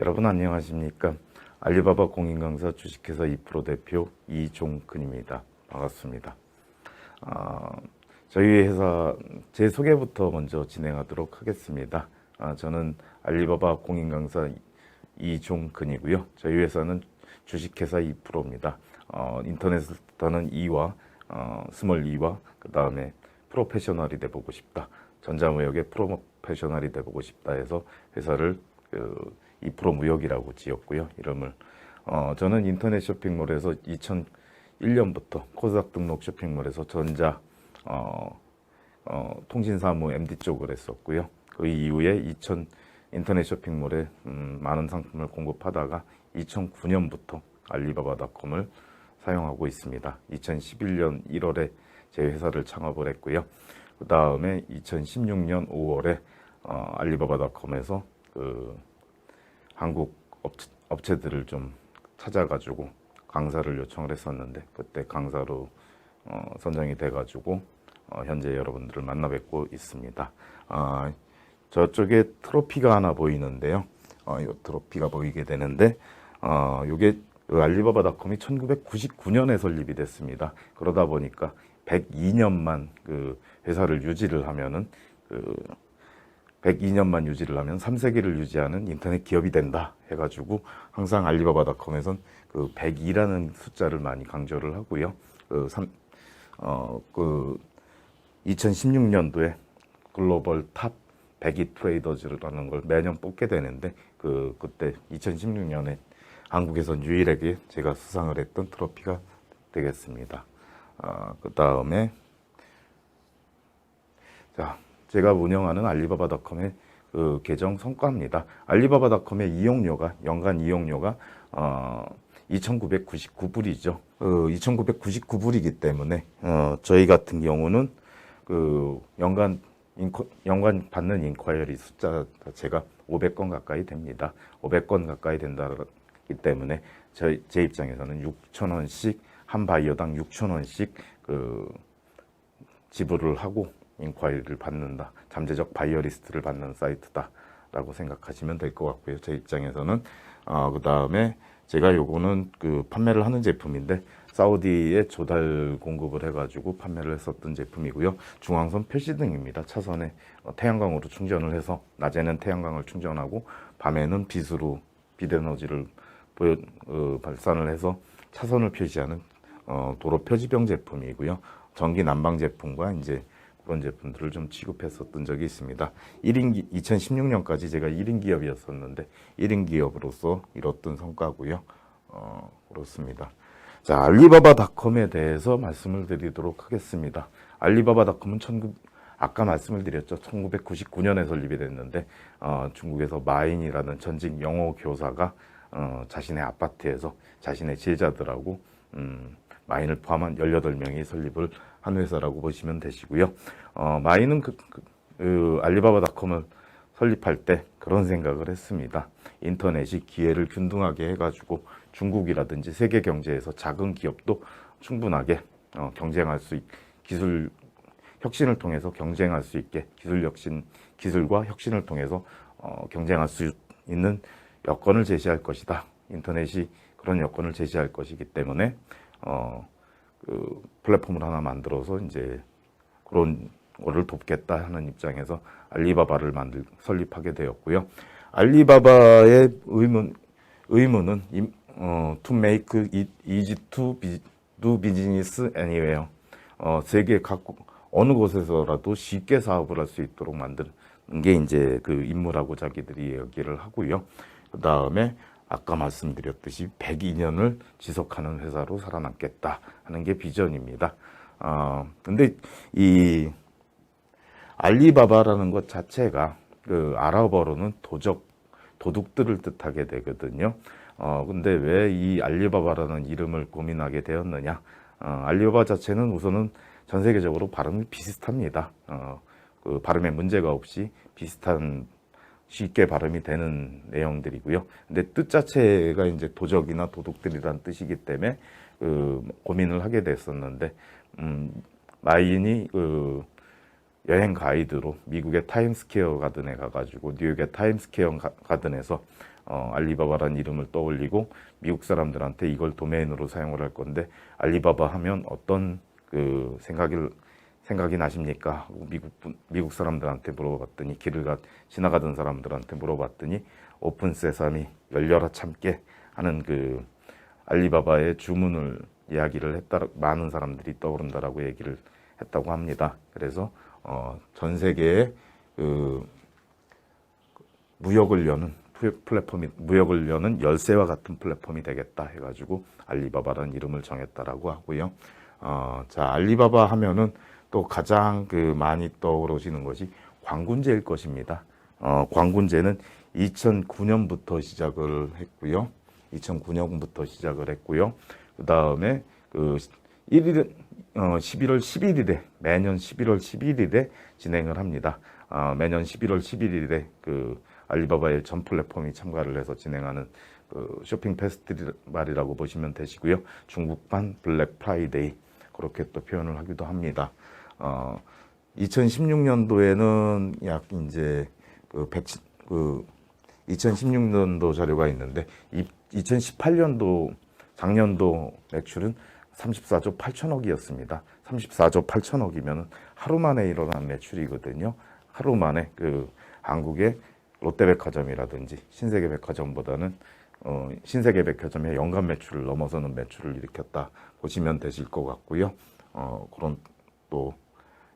여러분 안녕하십니까? 알리바바 공인 강사 주식회사 2프로 대표 이종근입니다. 반갑습니다. 아, 저희 회사 제 소개부터 먼저 진행하도록 하겠습니다. 아, 저는 알리바바 공인 강사 이종근이고요. 저희 회사는 주식회사 2프로입니다. 어, 인터넷에서는 2와 어, 스몰 2와 그 다음에 프로페셔널이 돼보고 싶다. 전자무역의 프로페셔널이 돼보고 싶다 해서 회사를 그 2프로 무역이라고 지었고요. 이름을 어, 저는 인터넷 쇼핑몰에서 2001년부터 코스닥 등록 쇼핑몰에서 전자 어, 어, 통신사무 MD 쪽을 했었고요. 그 이후에 2000 인터넷 쇼핑몰에 음, 많은 상품을 공급하다가 2009년부터 알리바바닷컴을 사용하고 있습니다. 2011년 1월에 제 회사를 창업을 했고요. 그 다음에 2016년 5월에 어, 알리바바닷컴에서 그 한국 업체, 업체 들을 좀 찾아가지고 강사를 요청을 했었는데 그때 강사로 어, 선정이 돼가지고 어, 현재 여러분들을 만나 뵙고 있습니다. 아, 저쪽에 트로피가 하나 보이는데요. 어, 이 트로피가 보이게 되는데 어, 이게 알리바바닷컴이 1999년에 설립이 됐습니다. 그러다 보니까 102년만 그 회사를 유지를 하면은 그 102년만 유지를 하면 3세기를 유지하는 인터넷 기업이 된다 해가지고 항상 알리바바닷컴에선 그 102라는 숫자를 많이 강조를 하고요. 그 3, 어, 그 2016년도에 글로벌 탑 102 트레이더즈라는 걸 매년 뽑게 되는데 그 그때 2016년에 한국에선 유일하게 제가 수상을 했던 트로피가 되겠습니다. 아, 그 다음에 자 제가 운영하는 알리바바닷컴의 그 계정 성과입니다. 알리바바닷컴의 이용료가 연간 이용료가 어, 2,999불이죠. 어, 2,999불이기 때문에 어, 저희 같은 경우는 그 연간 인코, 연간 받는 인콰이어리 숫자 자체가 500건 가까이 됩니다. 500건 가까이 된다기 때문에 저희, 제 입장에서는 6천 원씩 한 바이어당 6천 원씩 그 지불을 하고 인콰이리를 받는다. 잠재적 바이어리스트를 받는 사이트다라고 생각하시면 될 것 같고요. 제 입장에서는 어, 그 다음에 제가 요거는 그 판매를 하는 제품인데 사우디에 조달 공급을 해가지고 판매를 했었던 제품이고요. 중앙선 표시등입니다. 차선에 어, 태양광으로 충전을 해서 낮에는 태양광을 충전하고 밤에는 빛으로 빛 에너지를 보여, 어, 발산을 해서 차선을 표시하는 어, 도로 표지병 제품이고요. 전기 난방 제품과 이제 그런 제품들을 좀 취급했었던 적이 있습니다. 1인 기, 2016년까지 제가 1인 기업이었었는데 1인 기업으로서 이뤘던 성과고요. 어, 그렇습니다. 자, 알리바바닷컴에 대해서 말씀을 드리도록 하겠습니다. 알리바바닷컴은 19, 아까 말씀을 드렸죠. 1999년에 설립이 됐는데 어, 중국에서 마인이라는 전직 영어 교사가 어, 자신의 아파트에서 자신의 제자들하고 음, 마인을 포함한 18명이 설립을 한 회사라고 보시면 되시고요. 어, 마인은 그, 그, 그 알리바바닷컴을 설립할 때 그런 생각을 했습니다. 인터넷이 기회를 균등하게 해가지고 중국이라든지 세계 경제에서 작은 기업도 충분하게 어, 경쟁할 수 있, 기술 혁신을 통해서 경쟁할 수 있게 기술 혁신 기술과 혁신을 통해서 어, 경쟁할 수 있는 여건을 제시할 것이다. 인터넷이 그런 여건을 제시할 것이기 때문에 어, 그 플랫폼을 하나 만들어서 이제 그런 거를 돕겠다 하는 입장에서 알리바바를 만들 설립하게 되었고요. 알리바바의 의문 의문은 어, to make easy to do business anywhere. 어, 세계 각 어느 곳에서라도 쉽게 사업을 할 수 있도록 만드는 게 이제 그 임무라고 자기들이 얘기를 하고요. 그 다음에 아까 말씀드렸듯이 102년을 지속하는 회사로 살아남겠다 하는 게 비전입니다. 어, 근데 이 알리바바라는 것 자체가 그 아랍어로는 도적, 도둑들을 뜻하게 되거든요. 어, 근데 왜 이 알리바바라는 이름을 고민하게 되었느냐? 어, 알리바바 자체는 우선은 전 세계적으로 발음이 비슷합니다. 어, 그 발음에 문제가 없이 비슷한 쉽게 발음이 되는 내용들이고요. 근데 뜻 자체가 이제 도적이나 도둑들이란 뜻이기 때문에 그 고민을 하게 됐었는데 음, 마인이 그 여행 가이드로 미국의 타임스퀘어 가든에 가가지고 뉴욕의 타임스퀘어 가든에서 어, 알리바바라는 이름을 떠올리고 미국 사람들한테 이걸 도메인으로 사용을 할 건데 알리바바 하면 어떤 그 생각이 생각이 나십니까? 미국 분, 미국 사람들한테 물어봤더니 길을 가 지나가던 사람들한테 물어봤더니 오픈 세상이 열려라 참게 하는 그 알리바바의 주문을 이야기를 했다 많은 사람들이 떠오른다라고 얘기를 했다고 합니다. 그래서 어, 전 세계에 그 무역을 여는 플- 플랫폼이 무역을 여는 열쇠와 같은 플랫폼이 되겠다 해가지고 알리바바라는 이름을 정했다라고 하고요. 어, 자 알리바바 하면은 또 가장 그 많이 떠오르시는 것이 광군제일 것입니다. 어, 광군제는 2009년부터 시작을 했고요. 2009년부터 시작을 했고요. 그 다음에 그 1일, 어, 11월 11일에, 매년 11월 11일에 진행을 합니다. 어, 매년 11월 11일에 그 알리바바의 전 플랫폼이 참가를 해서 진행하는 그 쇼핑 페스티벌이라고 보시면 되시고요. 중국판 블랙 프라이데이 그렇게 또 표현을 하기도 합니다. 어, 2016년도에는 약 이제 그 100, 그 2016년도 자료가 있는데 이, 2018년도 작년도 매출은 34조 8천억이었습니다. 34조 8천억이면 하루 만에 일어난 매출이거든요. 하루 만에 그 한국의 롯데백화점이라든지 신세계백화점보다는 어, 신세계백화점의 연간 매출을 넘어서는 매출을 일으켰다 보시면 되실 것 같고요. 어, 그런 또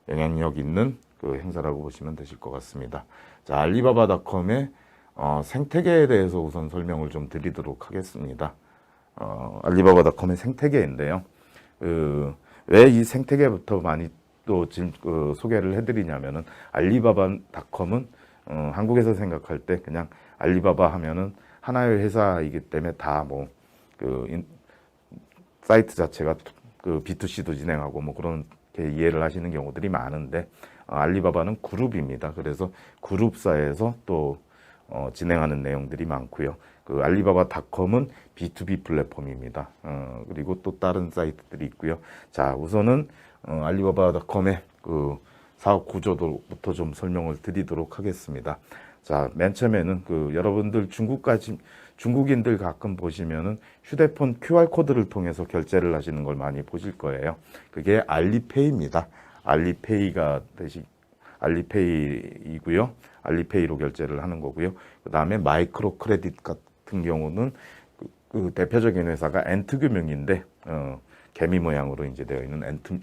영향력 있는 그 행사라고 보시면 되실 것 같습니다. 자, 알리바바닷컴의 어, 생태계에 대해서 우선 설명을 좀 드리도록 하겠습니다. 어, 알리바바닷컴의 생태계인데요. 그, 왜 이 생태계부터 많이 또 지금 그 소개를 해드리냐면은 알리바바닷컴은 어, 한국에서 생각할 때 그냥 알리바바 하면은 하나의 회사이기 때문에 다뭐그 사이트 자체가 그 B2C도 진행하고 뭐 그런 게 이해를 하시는 경우들이 많은데 어, 알리바바는 그룹입니다. 그래서 그룹사에서 또 어, 진행하는 내용들이 많고요. 그 알리바바닷컴은 B2B 플랫폼입니다. 어, 그리고 또 다른 사이트들이 있고요. 자, 우선은 어, 알리바바닷컴의 그 사업 구조도부터 좀 설명을 드리도록 하겠습니다. 자, 맨 처음에는 그 여러분들 중국까지 중국인들 가끔 보시면은 휴대폰 QR 코드를 통해서 결제를 하시는 걸 많이 보실 거예요. 그게 알리페이입니다. 알리페이가 되시 알리페이이고요. 알리페이로 결제를 하는 거고요. 그 다음에 마이크로 크레딧 같은 경우는 그, 그 대표적인 회사가 엔트 금융인데 어, 개미 모양으로 이제 되어 있는 엔트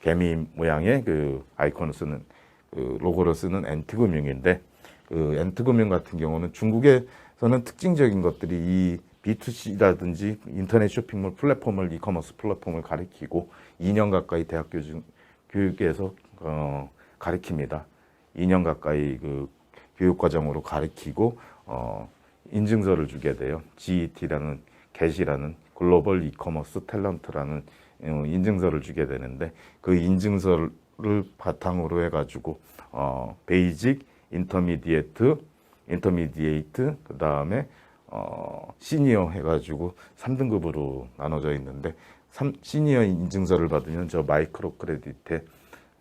개미 모양의 그 아이콘을 쓰는 그 로고를 쓰는 엔트 금융인데 그 엔트 금융 같은 경우는 중국에 서는 특징적인 것들이 이 B2C라든지 인터넷 쇼핑몰 플랫폼을 이커머스 플랫폼을 가리키고 2년 가까이 대학 교육, 교육에서 어, 가리킵니다. 2년 가까이 그 교육 과정으로 가리키고 어, 인증서를 주게 돼요. GET라는 get이라는 글로벌 이커머스 탤런트라는 어, 인증서를 주게 되는데 그 인증서를 바탕으로 해가지고 어, 베이직, 인터미디에이트, 인터미디에이트 그 다음에 어, 시니어 해가지고 3등급으로 나눠져 있는데 3, 시니어 인증서를 받으면 저 마이크로 크레딧에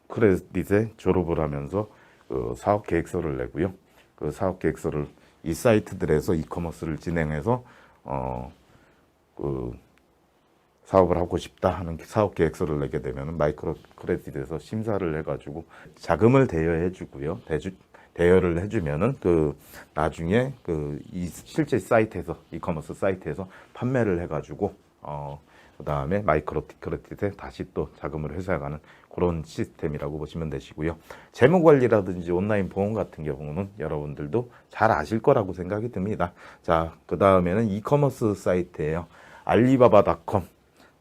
크레딧에 졸업을 하면서 그 사업 계획서를 내고요. 그 사업 계획서를 이 사이트들에서 이커머스를 진행해서 어 그 사업을 하고 싶다 하는 사업 계획서를 내게 되면 마이크로 크레딧에서 심사를 해가지고 자금을 대여해 주고요. 대주, 대여를 해주면은 그 나중에 그 이 실제 사이트에서 이커머스 사이트에서 판매를 해가지고 어 그다음에 마이크로 크레딧에 다시 또 자금을 회수해가는 그런 시스템이라고 보시면 되시고요. 재무 관리라든지 온라인 보험 같은 경우는 여러분들도 잘 아실 거라고 생각이 듭니다. 자, 그 다음에는 이커머스 사이트예요. 알리바바닷컴.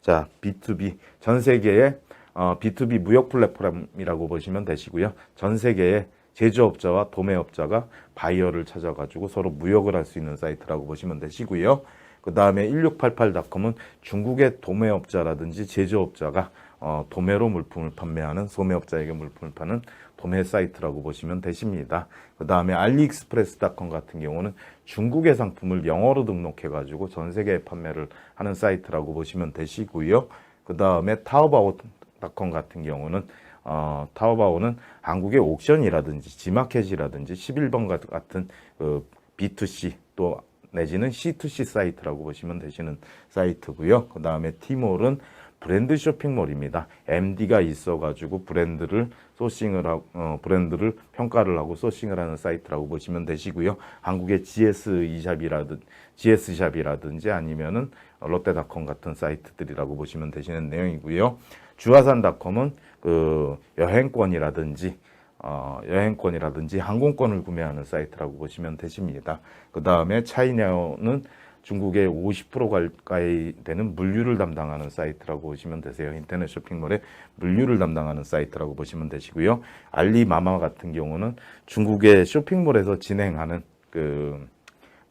자, B2B 전 세계의 어, B2B 무역 플랫폼이라고 보시면 되시고요. 전 세계의 제조업자와 도매업자가 바이어를 찾아가지고 서로 무역을 할 수 있는 사이트라고 보시면 되시고요. 그 다음에 1688.com은 중국의 도매업자라든지 제조업자가 어, 도매로 물품을 판매하는 소매업자에게 물품을 파는 도매 사이트라고 보시면 되십니다. 그 다음에 알리익스프레스닷컴 같은 경우는 중국의 상품을 영어로 등록해가지고 전 세계에 판매를 하는 사이트라고 보시면 되시고요. 그 다음에 타오바오닷컴 같은 경우는 어, 타오바오는 한국의 옥션이라든지 지마켓이라든지 11번 같은 그 B2C 또 내지는 C2C 사이트라고 보시면 되시는 사이트고요. 그 다음에 티몰은 브랜드 쇼핑몰입니다. MD가 있어가지고 브랜드를 소싱을 하고 어, 브랜드를 평가를 하고 소싱을 하는 사이트라고 보시면 되시고요. 한국의 GS 이샵이라든 GS 샵이라든지 아니면은 롯데닷컴 같은 사이트들이라고 보시면 되시는 내용이고요. 주화산닷컴은 그 여행권이라든지 어, 여행권이라든지 항공권을 구매하는 사이트라고 보시면 되십니다. 그 다음에 차이냐오는 중국의 50% 가까이 되는 물류를 담당하는 사이트라고 보시면 되세요. 인터넷 쇼핑몰의 물류를 담당하는 사이트라고 보시면 되시고요. 알리마마 같은 경우는 중국의 쇼핑몰에서 진행하는 그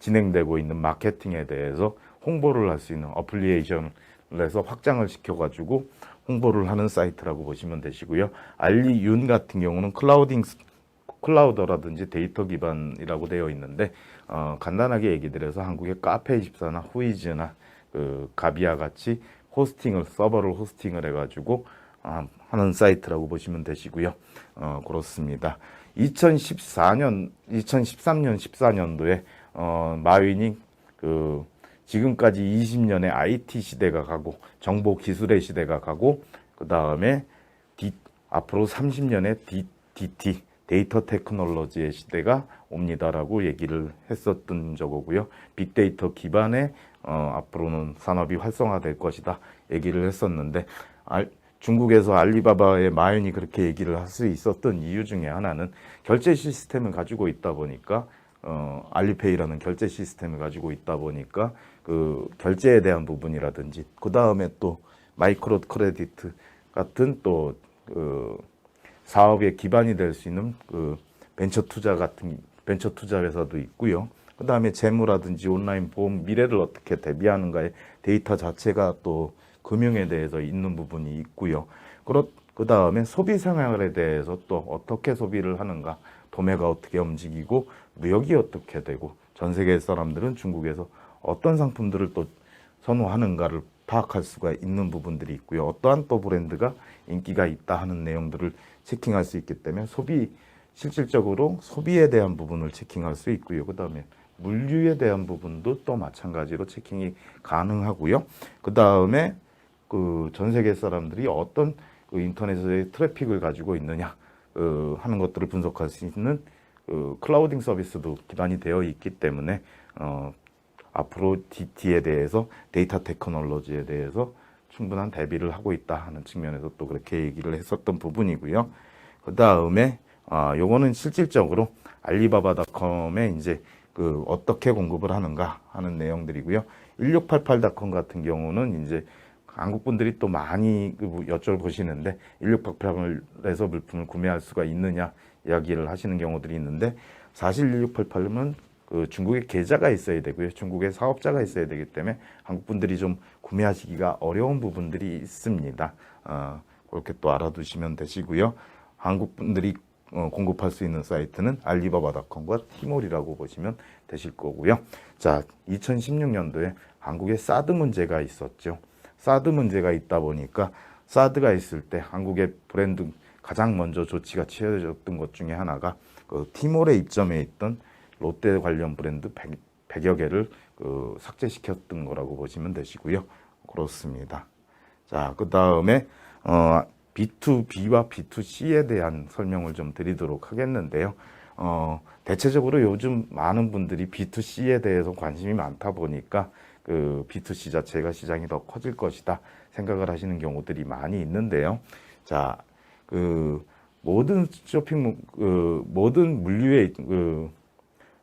진행되고 있는 마케팅에 대해서 홍보를 할 수 있는 어플리에이션 을 해서 확장을 시켜가지고 홍보를 하는 사이트라고 보시면 되시고요. 알리윤 같은 경우는 클라우딩 클라우더라든지 데이터 기반이라고 되어 있는데 어, 간단하게 얘기 드려서 한국의 카페24나 후이즈나 그 가비아 같이 호스팅을 서버를 호스팅을 해가지고 아, 하는 사이트라고 보시면 되시고요. 어, 그렇습니다. 2014년, 2013년, 14년도에 어, 마윈이 그 지금까지 20년의 IT 시대가 가고 정보 기술의 시대가 가고 그 다음에 앞으로 30년의 D, DT 데이터 테크놀로지의 시대가 옵니다라고 얘기를 했었던 적이고요. 빅데이터 기반의 어, 앞으로는 산업이 활성화될 것이다 얘기를 했었는데 알, 중국에서 알리바바의 마연이 그렇게 얘기를 할 수 있었던 이유 중에 하나는 결제 시스템을 가지고 있다 보니까 어, 알리페이라는 결제 시스템을 가지고 있다 보니까 그 결제에 대한 부분이라든지 그 다음에 또 마이크로 크레디트 같은 또 그 사업의 기반이 될 수 있는 그 벤처 투자 같은 벤처 투자 회사도 있고요. 그 다음에 재무라든지 온라인 보험 미래를 어떻게 대비하는가의 데이터 자체가 또 금융에 대해서 있는 부분이 있고요. 그 다음에 소비 생활에 대해서 또 어떻게 소비를 하는가, 도매가 어떻게 움직이고 무역이 어떻게 되고 전 세계 사람들은 중국에서 어떤 상품들을 또 선호하는가를 파악할 수가 있는 부분들이 있고요. 어떠한 또 브랜드가 인기가 있다 하는 내용들을 체킹할 수 있기 때문에 소비 실질적으로 소비에 대한 부분을 체킹할 수 있고요. 그다음에 물류에 대한 부분도 또 마찬가지로 체킹이 가능하고요. 그다음에 그 전 세계 사람들이 어떤 그 인터넷의 트래픽을 가지고 있느냐 그 하는 것들을 분석할 수 있는 그 클라우딩 서비스도 기반이 되어 있기 때문에 어 앞으로 DT에 대해서 데이터 테크놀로지에 대해서 충분한 대비를 하고 있다 하는 측면에서 또 그렇게 얘기를 했었던 부분이고요. 그 다음에 아 요거는 실질적으로 알리바바닷컴에 이제 그 어떻게 공급을 하는가 하는 내용들이고요. 1688닷컴 같은 경우는 이제 한국 분들이 또 많이 그 여쭤보시는데 1688에서 물품을 구매할 수가 있느냐 이야기를 하시는 경우들이 있는데 사실 1688은 그 중국에 계좌가 있어야 되고요. 중국에 사업자가 있어야 되기 때문에 한국 분들이 좀 구매하시기가 어려운 부분들이 있습니다. 어, 그렇게 또 알아두시면 되시고요. 한국 분들이 어, 공급할 수 있는 사이트는 알리바바닷컴과 티몰이라고 보시면 되실 거고요. 자, 2016년도에 한국에 사드 문제가 있었죠. 사드 문제가 있다 보니까 사드가 있을 때 한국의 브랜드 가장 먼저 조치가 취해졌던 것 중에 하나가 그 티몰에 입점해 있던 롯데 관련 브랜드 100, 여 개를 그 삭제시켰던 거라고 보시면 되시고요. 그렇습니다. 자, 그 다음에 어, B2B와 B2C에 대한 설명을 좀 드리도록 하겠는데요. 어, 대체적으로 요즘 많은 분들이 B2C에 대해서 관심이 많다 보니까 그 B2C 자체가 시장이 더 커질 것이다 생각을 하시는 경우들이 많이 있는데요. 자, 그 모든 쇼핑 그 모든 물류의 그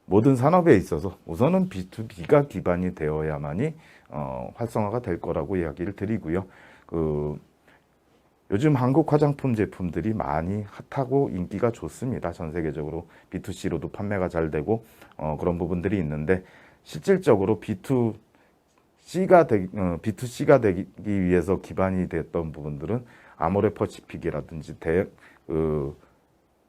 모든 산업에 있어서 우선은 B2B가 기반이 되어야만이 어, 활성화가 될 거라고 이야기를 드리고요. 그 요즘 한국 화장품 제품들이 많이 핫하고 인기가 좋습니다. 전 세계적으로 B2C로도 판매가 잘 되고 어, 그런 부분들이 있는데 실질적으로 B2C가 되, 어, B2C가 되기 위해서 기반이 됐던 부분들은 아모레 퍼시픽이라든지 대, 그,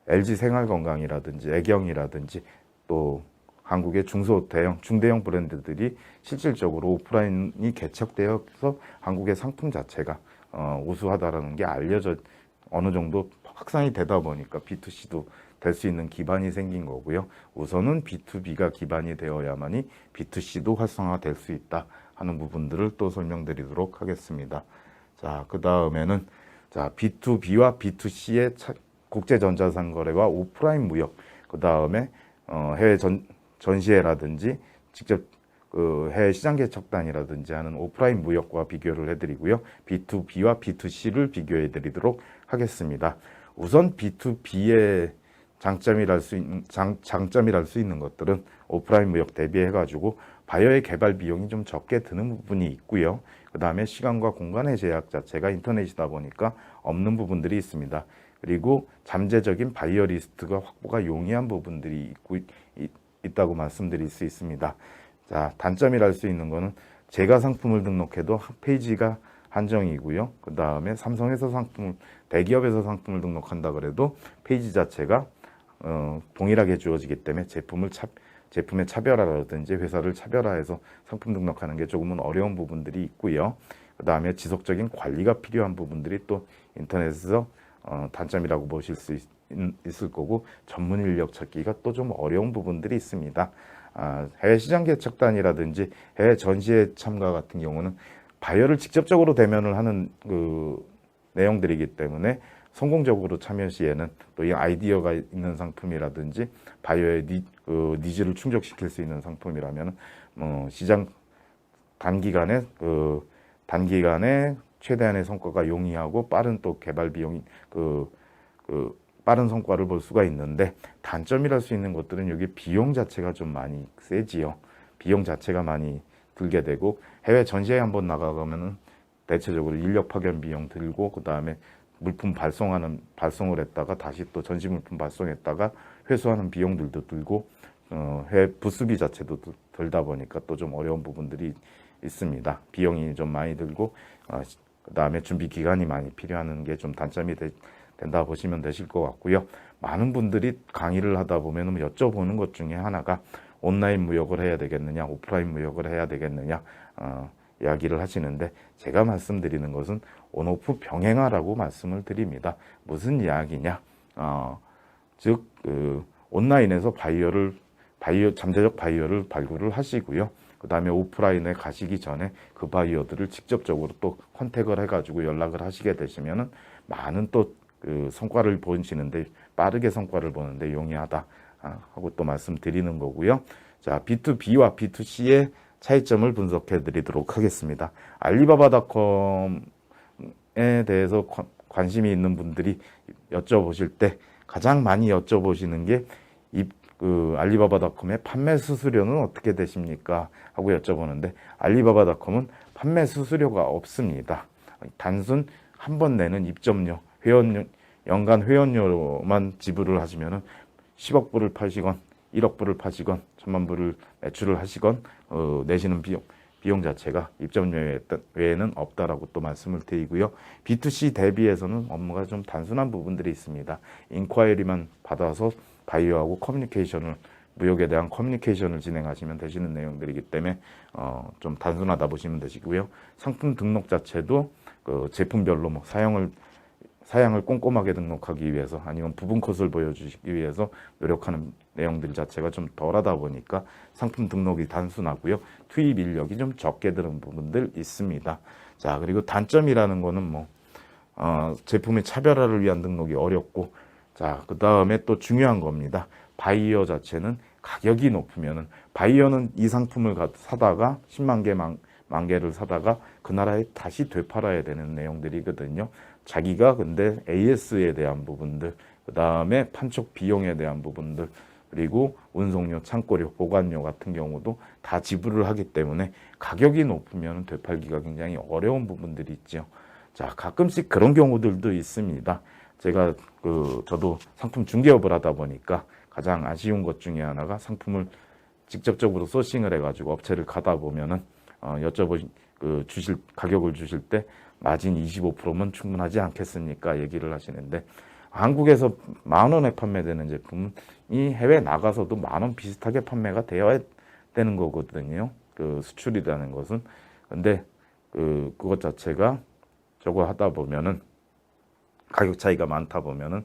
LG 생활건강이라든지 애경이라든지 또 한국의 중소 대형, 중대형 브랜드들이 실질적으로 오프라인이 개척되어서 한국의 상품 자체가 어, 우수하다라는 게 알려져 어느 정도 확산이 되다 보니까 B2C도 될 수 있는 기반이 생긴 거고요. 우선은 B2B가 기반이 되어야만이 B2C도 활성화될 수 있다 하는 부분들을 또 설명드리도록 하겠습니다. 자, 그 다음에는 자, B2B와 B2C의 국제 전자상 거래와 오프라인 무역, 그 다음에 어, 해외 전, 전시회라든지 직접 그 해외 시장 개척단이라든지 하는 오프라인 무역과 비교를 해드리고요. B2B와 B2C를 비교해드리도록 하겠습니다. 우선 B2B의 장점이랄 수 있는 장, 장점이랄 수 있는 것들은 오프라인 무역 대비해 가지고 바이어의 개발 비용이 좀 적게 드는 부분이 있고요. 그 다음에 시간과 공간의 제약 자체가 인터넷이다 보니까 없는 부분들이 있습니다. 그리고 잠재적인 바이어 리스트가 확보가 용이한 부분들이 있고 있, 있다고 말씀드릴 수 있습니다. 자, 단점이랄 수 있는 거는 제가 상품을 등록해도 페이지가 한정이고요. 그 다음에 삼성에서 상품을 대기업에서 상품을 등록한다 그래도 페이지 자체가 어, 동일하게 주어지기 때문에 제품을 차, 제품의 차별화라든지 회사를 차별화해서 상품 등록하는 게 조금은 어려운 부분들이 있고요. 그 다음에 지속적인 관리가 필요한 부분들이 또 인터넷에서 어, 단점이라고 보실 수 있, 있을 거고 전문 인력 찾기가 또 좀 어려운 부분들이 있습니다. 아, 해외 시장 개척단이라든지 해외 전시회 참가 같은 경우는 바이어를 직접적으로 대면을 하는 그 내용들이기 때문에 성공적으로 참여 시에는 또 이 아이디어가 있는 상품이라든지 바이어의 니, 그 니즈를 충족시킬 수 있는 상품이라면 뭐 시장 단기간에 그 단기간에 최대한의 성과가 용이하고 빠른 또 개발 비용이 그, 그 빠른 성과를 볼 수가 있는데 단점이랄 수 있는 것들은 여기 비용 자체가 좀 많이 세지요. 비용 자체가 많이 들게 되고 해외 전시회 한번 나가가면은 대체적으로 인력 파견 비용 들고 그 다음에 물품 발송하는 발송을 했다가 다시 또 전시 물품 발송했다가 회수하는 비용들도 들고 어, 해외 부수비 자체도 들다 보니까 또 좀 어려운 부분들이 있습니다. 비용이 좀 많이 들고 어, 그 다음에 준비 기간이 많이 필요한 게좀 단점이 되, 된다 보시면 되실 것 같고요. 많은 분들이 강의를 하다 보면 여쭤보는 것 중에 하나가 온라인 무역을 해야 되겠느냐, 오프라인 무역을 해야 되겠느냐, 어, 이야기를 하시는데 제가 말씀드리는 것은 온오프 병행하라고 말씀을 드립니다. 무슨 이야기냐? 어, 즉, 그, 온라인에서 바이어를, 바이어, 잠재적 바이어를 발굴을 하시고요. 그 다음에 오프라인에 가시기 전에 그 바이어들을 직접적으로 또 컨택을 해가지고 연락을 하시게 되시면은 많은 또 그 성과를 보시는데 빠르게 성과를 보는데 용이하다 아, 하고 또 말씀드리는 거고요. 자, B2B와 B2C의 차이점을 분석해 드리도록 하겠습니다. 알리바바닷컴에 대해서 관심이 있는 분들이 여쭤보실 때 가장 많이 여쭤보시는 게 이, 그 알리바바닷컴의 판매 수수료는 어떻게 되십니까? 하고 여쭤보는데 알리바바닷컴은 판매 수수료가 없습니다. 단순 한 번 내는 입점료, 회원료, 연간 회원료만 지불을 하시면은 10억 불을 파시건 1억 불을 파시건 천만 불을 매출을 하시건 어, 내시는 비용 비용 자체가 입점료 외에는 없다라고 또 말씀을 드리고요. B2C 대비해서는 업무가 좀 단순한 부분들이 있습니다. 인콰이리만 받아서 바이오하고 커뮤니케이션을 무역에 대한 커뮤니케이션을 진행하시면 되시는 내용들이기 때문에 어, 좀 단순하다 보시면 되시고요. 상품 등록 자체도 그 제품별로 뭐 사용을 사양을 꼼꼼하게 등록하기 위해서 아니면 부분 컷을 보여주시기 위해서 노력하는 내용들 자체가 좀 덜하다 보니까 상품 등록이 단순하고요. 투입 인력이 좀 적게 드는 부분들 있습니다. 자, 그리고 단점이라는 거는 뭐, 어, 제품의 차별화를 위한 등록이 어렵고, 자, 그 다음에 또 중요한 겁니다. 바이어 자체는 가격이 높으면은, 바이어는 이 상품을 사다가 10만 개, 만, 만 개를 사다가 그 나라에 다시 되팔아야 되는 내용들이거든요. 자기가 근데 AS에 대한 부분들, 그 다음에 판촉 비용에 대한 부분들, 그리고 운송료, 창고료, 보관료 같은 경우도 다 지불을 하기 때문에 가격이 높으면 되팔기가 굉장히 어려운 부분들이 있죠. 자, 가끔씩 그런 경우들도 있습니다. 제가 그 저도 상품 중개업을 하다 보니까 가장 아쉬운 것 중에 하나가 상품을 직접적으로 소싱을 해가지고 업체를 가다 보면은 어, 여쭤보 그 주실 가격을 주실 때 마진 25%면 충분하지 않겠습니까? 얘기를 하시는데 한국에서 만 원에 판매되는 제품이 해외 나가서도 만 원 비슷하게 판매가 되어야 되는 거거든요. 그 수출이라는 것은. 근데 그 그것 자체가 저거 하다 보면은 가격 차이가 많다 보면은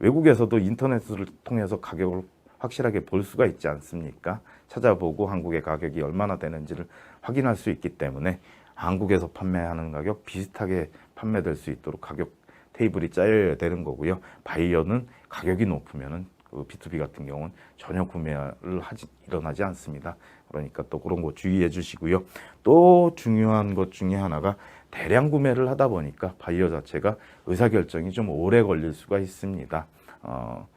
외국에서도 인터넷을 통해서 가격을 확실하게 볼 수가 있지 않습니까? 찾아보고 한국의 가격이 얼마나 되는지를 확인할 수 있기 때문에 한국에서 판매하는 가격 비슷하게 판매될 수 있도록 가격 테이블이 짜여야 되는 거고요. 바이어는 가격이 높으면은 그 B2B 같은 경우는 전혀 구매를 하지 일어나지 않습니다. 그러니까 또 그런 거 주의해 주시고요. 또 중요한 것 중에 하나가 대량 구매를 하다 보니까 바이어 자체가 의사 결정이 좀 오래 걸릴 수가 있습니다. 어,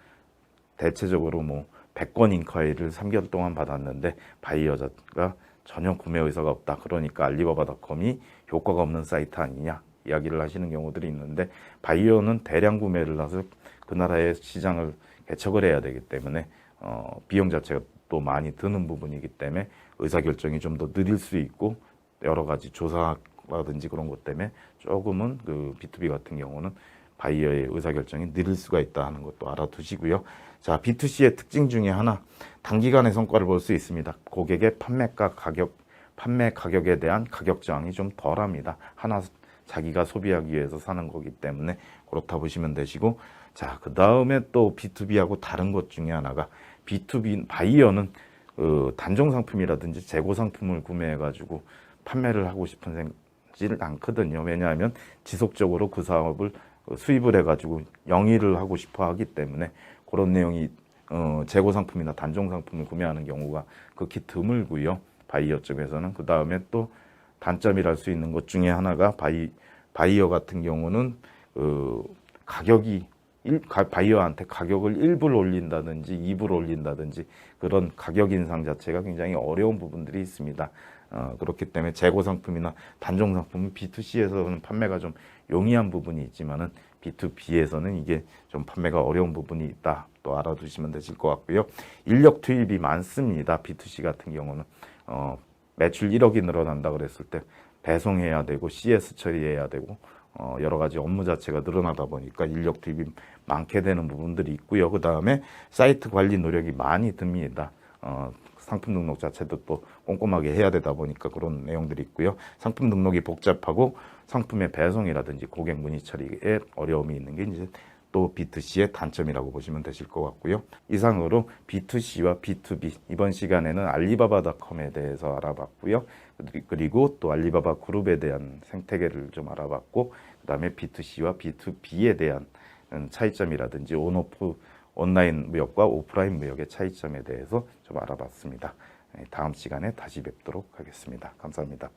대체적으로 뭐 100건 인카이를 3개월 동안 받았는데 바이어가 전혀 구매 의사가 없다. 그러니까 알리바바닷컴이 효과가 없는 사이트 아니냐 이야기를 하시는 경우들이 있는데 바이어는 대량 구매를 해서 그 나라의 시장을 개척을 해야 되기 때문에 어, 비용 자체가 또 많이 드는 부분이기 때문에 의사 결정이 좀 더 느릴 수 있고 여러 가지 조사라든지 그런 것 때문에 조금은 그 B2B 같은 경우는 바이어의 의사 결정이 느릴 수가 있다 하는 것도 알아두시고요. 자, B2C의 특징 중에 하나 단기간에 성과를 볼 수 있습니다. 고객의 판매가 가격, 판매 가격에 대한 가격 저항이 좀 덜합니다. 하나 자기가 소비하기 위해서 사는 거기 때문에 그렇다 보시면 되시고 자, 그 다음에 또 B2B하고 다른 것 중에 하나가 B2B 바이어는 어, 단종 상품이라든지 재고 상품을 구매해가지고 판매를 하고 싶은 생지를 않거든요. 왜냐하면 지속적으로 그 사업을 어, 수입을 해가지고 영위를 하고 싶어 하기 때문에 그런 내용이 어, 재고 상품이나 단종 상품을 구매하는 경우가 극히 드물고요. 바이어 쪽에서는 그 다음에 또 단점이랄 수 있는 것 중에 하나가 바이 바이어 같은 경우는 어, 가격이 일, 가, 바이어한테 가격을 1불 올린다든지 2불 올린다든지 그런 가격 인상 자체가 굉장히 어려운 부분들이 있습니다. 어, 그렇기 때문에 재고 상품이나 단종 상품은 B2C에서는 판매가 좀 용이한 부분이 있지만은 B2B에서는 이게 좀 판매가 어려운 부분이 있다. 또 알아두시면 되실 것 같고요. 인력 투입이 많습니다. B2C 같은 경우는 어, 매출 1억이 늘어난다 그랬을 때 배송해야 되고 CS 처리해야 되고 어, 여러 가지 업무 자체가 늘어나다 보니까 인력 투입이 많게 되는 부분들이 있고요. 그 다음에 사이트 관리 노력이 많이 듭니다. 어, 상품 등록 자체도 또 꼼꼼하게 해야 되다 보니까 그런 내용들이 있고요. 상품 등록이 복잡하고 상품의 배송이라든지 고객 문의 처리에 어려움이 있는 게 이제 또 B2C의 단점이라고 보시면 되실 것 같고요. 이상으로 B2C와 B2B 이번 시간에는 알리바바닷컴에 대해서 알아봤고요. 그리고 또 알리바바 그룹에 대한 생태계를 좀 알아봤고 그다음에 B2C와 B2B에 대한 차이점이라든지 온오프 온라인 무역과 오프라인 무역의 차이점에 대해서 좀 알아봤습니다. 다음 시간에 다시 뵙도록 하겠습니다. 감사합니다.